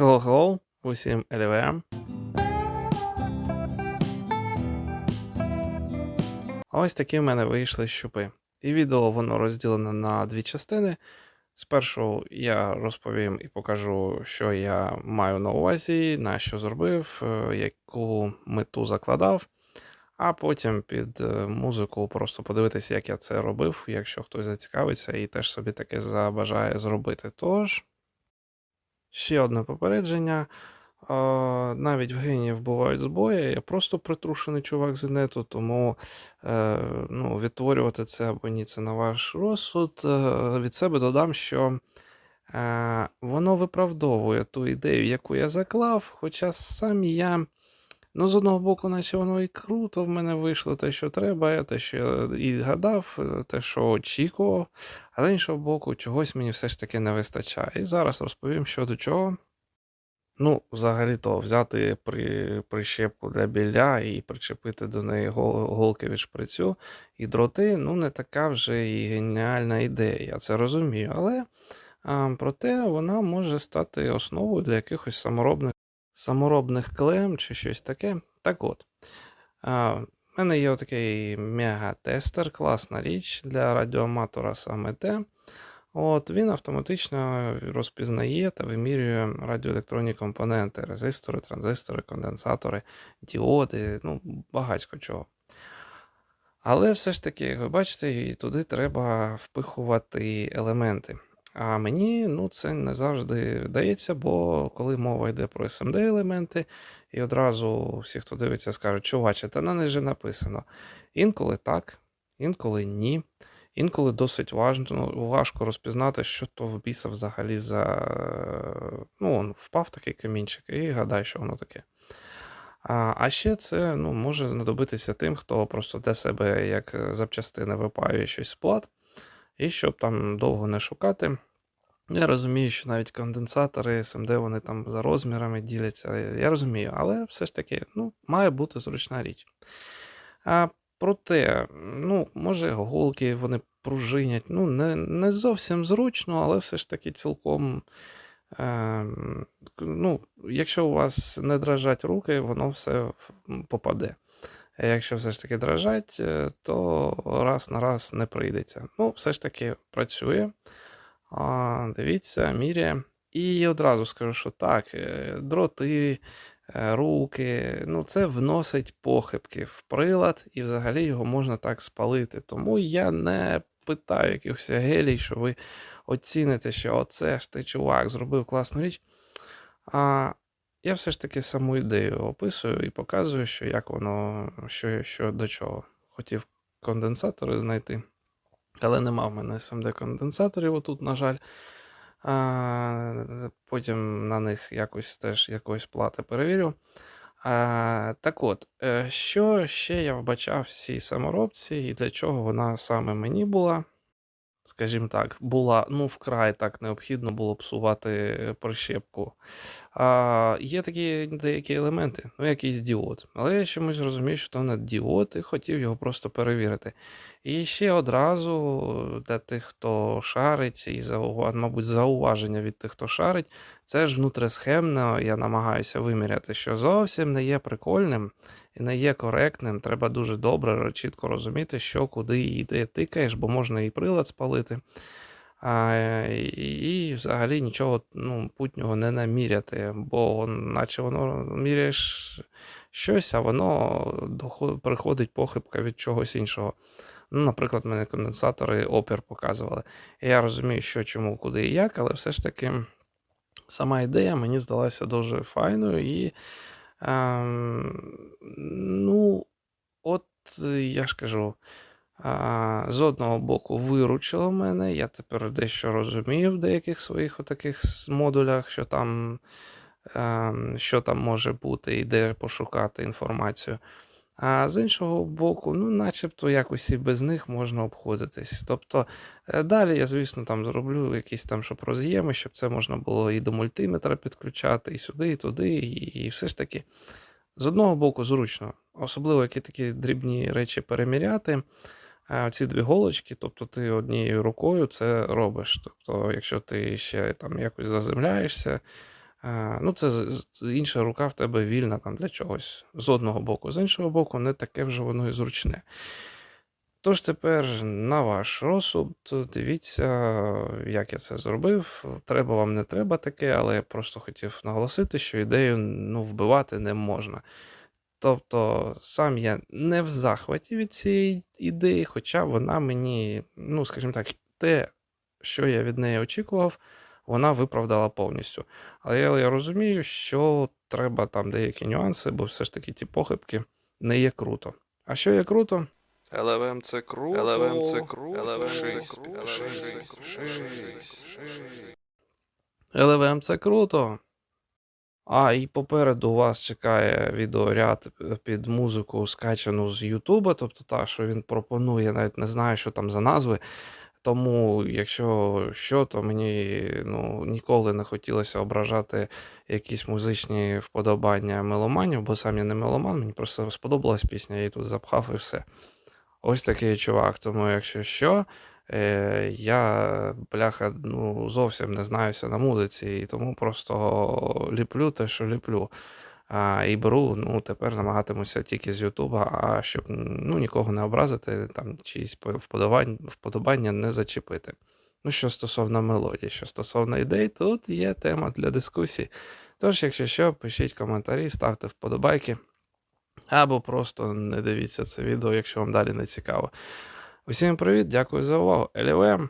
Hello, hello, усім LVM. Ось такі в мене вийшли щупи. І відео воно розділене на дві частини. Спершу я розповім і покажу, що я маю на увазі, на що зробив, е, яку мету закладав. А потім під е, музику просто подивитися, як я це робив, якщо хтось зацікавиться і теж собі таке забажає зробити. Тож, ще одне попередження. Навіть в геніїв бувають збої. Я просто притрушений чувак з інету, тому е, ну, відтворювати це або ні, це на ваш розсуд. Е, від себе додам, що е, воно виправдовує ту ідею, яку я заклав, хоча сам я. Ну, з одного боку, наче воно і круто в мене вийшло те, що треба, я те, що і гадав, е, те, що очікував, але з іншого боку, чогось мені все ж таки не вистачає. І зараз розповім, що до чого. Ну, взагалі-то взяти при, прищепку для білля і причепити до неї гол, голки від шприцю і дроти, ну, не така вже і геніальна ідея, я це розумію. Але а, проте вона може стати основою для якихось саморобних саморобних клем чи щось таке. Так от, в мене є отакий мега-тестер, класна річ для радіоаматора саме те. От Він автоматично розпізнає та вимірює радіоелектронні компоненти, резистори, транзистори, конденсатори, діоди, ну, багатько чого. Але все ж таки, як ви бачите, і туди треба впихувати елементи. А мені ну, це не завжди вдається, бо коли мова йде про SMD елементи, і одразу всі, хто дивиться, скажуть, чуваче, та на них же написано. Інколи так, інколи ні. Інколи досить важно, важко розпізнати, що то в біса взагалі за. Ну, он впав такий камінчик, і гадай, що воно таке. А а ще це ну, може знадобитися тим, хто просто для себе як запчастини випаює щось з плат, і щоб там довго не шукати. Я розумію, що навіть конденсатори, SMD, вони там за розмірами діляться. Я розумію, але все ж таки ну, має бути зручна річ. А Проте, ну, може, голки вони пружинять. Ну, не не зовсім зручно, але все ж таки цілком. Е, ну, Якщо у вас не дрожать руки, воно все попаде. Якщо все ж таки дрожать, е, то раз на раз не прийдеться. Ну, все ж таки працює. Дивіться, міряє. І одразу скажу, що так, е, дроти, Е, руки. Ну, Це вносить похибки в прилад, і взагалі його можна так спалити. Тому я не питаю якихось гелій, що ви оціните, що оце ж ти чувак зробив класну річ. Я все ж таки саму ідею описую і показую, що як воно, що, що до чого. Хотів конденсатори знайти, але нема в мене SMD конденсаторів отут, на жаль. А, Потім на них якось теж якоїсь плати перевірю. А, Так от, е, що ще я вбачав в цій саморобці, і для чого вона саме мені була? Скажімо так, була ну вкрай так необхідно було псувати прищепку. А, Є такі деякі елементи, ну якийсь діод. Але я чомусь розумію, що то не діод, і хотів його просто перевірити. І ще одразу для тих, хто шарить, і мабуть, зауваження від тих, хто шарить, це ж внутрисхемно, я намагаюся виміряти, що зовсім не є прикольним і не є коректним. Треба дуже добре, чітко розуміти, що куди і де тикаєш, бо можна і прилад спалити. А, І, взагалі нічого ну, путнього не наміряти, бо наче воно міряєш щось, а воно приходить похибка від чогось іншого. Ну, Наприклад, мене конденсатори опір показували. Я розумію, що чому, куди і як, але все ж таки сама ідея мені здалася дуже файною і Ем, ну, от я ж кажу, з одного боку, виручило мене. Я тепер дещо розумію в деяких своїх таких модулях, що там, ем, що там може бути, і де пошукати інформацію. А з іншого боку, ну, начебто якось і без них можна обходитись. Тобто е, далі я, звісно, там зроблю якісь там щоб роз'єми, щоб це можна було і до мультиметра підключати, і сюди, і туди, і, і все ж таки. З одного боку, зручно, особливо які такі дрібні речі переміряти. Ці дві голочки, тобто ти однією рукою це робиш. Тобто, якщо ти ще там якось заземляєшся, ну, це інша рука в тебе вільна там для чогось з одного боку, з іншого боку, не таке вже воно і зручне. Тож тепер на ваш розсуд, дивіться, як я це зробив. Треба вам не треба таке, але я просто хотів наголосити, що ідею ну, вбивати не можна. Тобто, сам я не в захваті від цієї ідеї, хоча вона мені, ну, скажімо так, те, що я від неї очікував, вона виправдала повністю. Але я, я розумію, що треба там деякі нюанси, бо все ж таки ті похибки не є круто. А що є круто? LLM це круто. LLM це круто. LLM це круто. Шість. Це круто. А, і попереду вас чекає відеоряд під музику, скачану з Ютуба, тобто та, що він пропонує, я навіть не знаю, що там за назви. Тому, якщо що, то мені ну, ніколи не хотілося ображати якісь музичні вподобання меломанів, бо сам я не меломан, мені просто сподобалась пісня, я її тут запхав і все. Ось такий чувак. Тому, якщо що, е, я, бляха, ну, зовсім не знаюся на музиці, і тому просто ліплю те, що ліплю. А, і беру, ну, тепер намагатимуся тільки з Ютуба, а щоб ну, нікого не образити, там чиїсь вподобання, вподобання не зачепити. Ну, що стосовно мелодії, що стосовно ідей, тут є тема для дискусії. Тож, якщо що, пишіть коментарі, ставте вподобайки. Або просто не дивіться це відео, якщо вам далі не цікаво. Усім привіт, дякую за увагу. LLM.